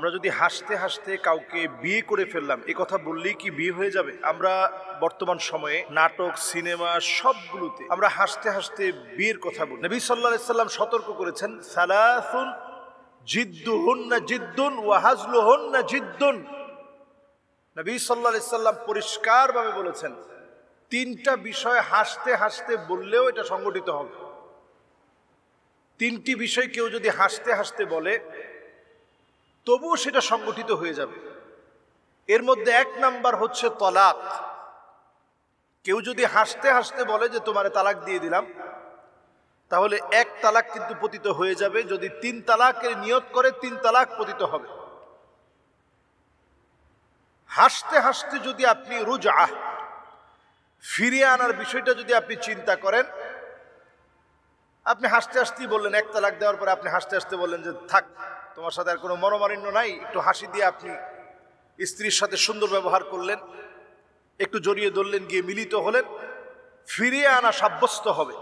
আমরা যদি হাসতে হাসতে কাউকে বিয়ে করে ফেললাম, এ কথা বললেই কি বিয়ে হয়ে যাবে? আমরা বর্তমান সময়ে নাটক, সিনেমা সবগুলোতে আমরা হাসতে হাসতে বিয়ের কথা বলি। নবী সাল্লাহ সাল্লাম সতর্ক করেছেন, সালাসুন জিদ্দুহুন্না জিদ্দুন ওয়াহাজলুহুন্না জিদ্দুন। নবী সাল্লাহ সাল্লাম পরিষ্কারভাবে বলেছেন, তিনটা বিষয় হাসতে হাসতে বললেও এটা সংগঠিত হবে। তিনটি বিষয় কেউ যদি হাসতে হাসতে বলে তবুও সেটা সংগঠিত হয়ে যাবে। এর মধ্যে এক নাম্বার হচ্ছে তলাক। কেউ যদি হাসতে হাসতে বলে যে, তোমারে তালাক দিয়ে দিলাম, তাহলে এক তালাক কিন্তু পতিত হয়ে যাবে। যদি তিন তালাকের নিয়ত করে, তিন তালাক পতিত হবে। হাসতে হাসতে যদি আপনি রুজা ফিরিয়ে আনার বিষয়টা যদি আপনি চিন্তা করেন আপনি হাসতে হাসতেই বললেন, এক তালাক দেওয়ার পরে আপনি হাসতে হাসতে বললেন যে, থাক, তোমার সাথে আর কোনো মনোমালিন্য নাই। একটু হাসি দিয়ে আপনি স্ত্রীর সাথে সুন্দর ব্যবহার করলেন, একটু জড়িয়ে ধরলেন, গিয়ে মিলিত হলেন, ফিরিয়ে আনা সাব্যস্ত হবে।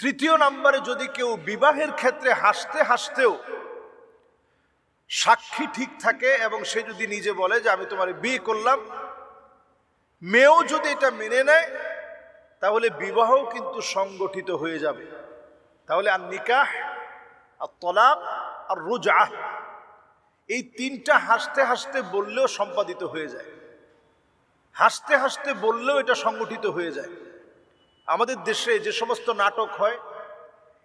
তৃতীয় নাম্বারে যদি কেউ বিবাহের ক্ষেত্রে হাসতে হাসতেও সাক্ষী ঠিক থাকে এবং সে যদি নিজে বলে যে, আমি তোমার বিয়ে করলাম। মেয়েও যদি এটা মেনে নেয় তাহলে বিবাহ কিন্তু সংগঠিত হয়ে যাবে। তাহলে আর নিকাহ, আর তলাক, আর রোজা এই তিনটা হাসতে হাসতে বললেও সম্পাদিত হয়ে যায়। হাসতে হাসতে বললেও এটা সংগঠিত হয়ে যায়। আমাদের দেশে যে সমস্ত নাটক হয়,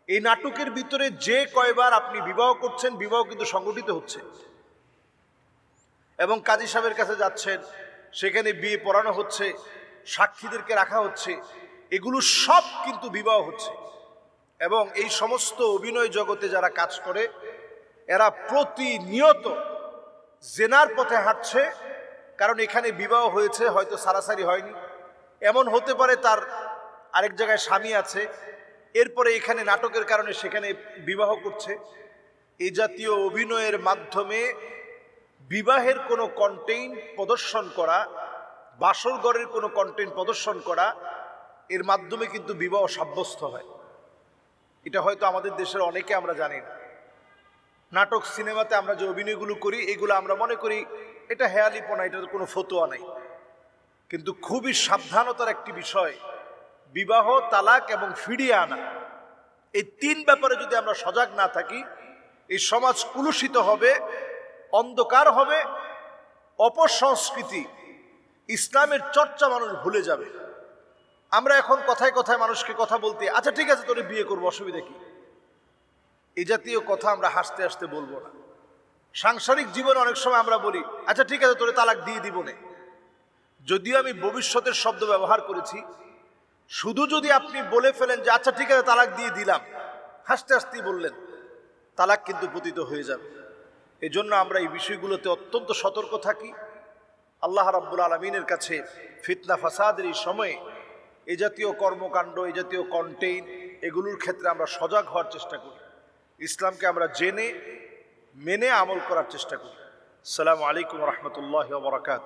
এই নাটকের ভিতরে যে কয়বার আপনি বিবাহ করছেন, বিবাহ কিন্তু সংগঠিত হচ্ছে। এবং কাজী সাহেবের কাছে যাচ্ছেন, সেখানে বিয়ে পড়ানো হচ্ছে সাক্ষীদেরকে রাখা হচ্ছে, এগুলো সব কিন্তু বিবাহ হচ্ছে। এবং এই সমস্ত অভিনয় জগতে যারা কাজ করে, এরা প্রতিনিয়ত জেনার পথে হাঁটছে, কারণ এখানে বিবাহ হয়েছে, হয়তো সারাসারি হয়নি। এমন হতে পারে তার আরেক জায়গায় স্বামী আছে, এরপরে এখানে নাটকের কারণে সেখানে বিবাহ করছে। এই জাতীয় অভিনয়ের মাধ্যমে বিবাহের কোনো কন্টেইন প্রদর্শন করা বাসর ঘরের কোনো কন্টেন্ট প্রদর্শন করা, এর মাধ্যমে কিন্তু বিবাহ সাব্যস্ত হয়। এটা হয়তো আমাদের দেশের অনেকে আমরা জানি না। নাটক, সিনেমাতে আমরা যে অভিনয়গুলো করি, এগুলো আমরা মনে করি এটা হেয়ালিপনা, এটার কোনো ফতোয়া নাই। কিন্তু খুবই সাবধানতার একটি বিষয়, বিবাহ, তালাক এবং ফিরিয়ে আনা। এই তিন ব্যাপারে যদি আমরা সজাগ না থাকি, এই সমাজ কুলুষিত হবে, অন্ধকার হবে, অপসংস্কৃতি ইসলামের চর্চা মানুষ ভুলে যাবে। আমরা এখন কথায় কথায় মানুষকে কথা বলতে আচ্ছা ঠিক আছে, তোরে বিয়ে করব, অসুবিধা কি? এ জাতীয় কথা আমরা হাসতে হাসতে বলব না। সাংসারিক জীবনে অনেক সময় আমরা বলি আচ্ছা ঠিক আছে, তোরে তালাক দিয়ে দিব নে। যদিও আমি ভবিষ্যতের শব্দ ব্যবহার করেছি, শুধু যদি আপনি বলে ফেলেন যে আচ্ছা ঠিক আছে, তালাক দিয়ে দিলাম। হাসতে হাসতেই বললেন, তালাক কিন্তু পতিত হয়ে যাবে। এজন্য আমরা এই বিষয়গুলোতে অত্যন্ত সতর্ক থাকি। আল্লাহ রাব্বুল আলমিনের কাছে ফিতনা ফাসাদের এই সময়ে এ জাতীয় কর্মকাণ্ড, এ জাতীয় কন্টেইন এগুলোর ক্ষেত্রে আমরা সজাগ হওয়ার চেষ্টা করি। ইসলামকে আমরা জেনে, মেনে আমল করার চেষ্টা করি। সালামু আলাইকুম রহমতুল্লাহ বরাকাত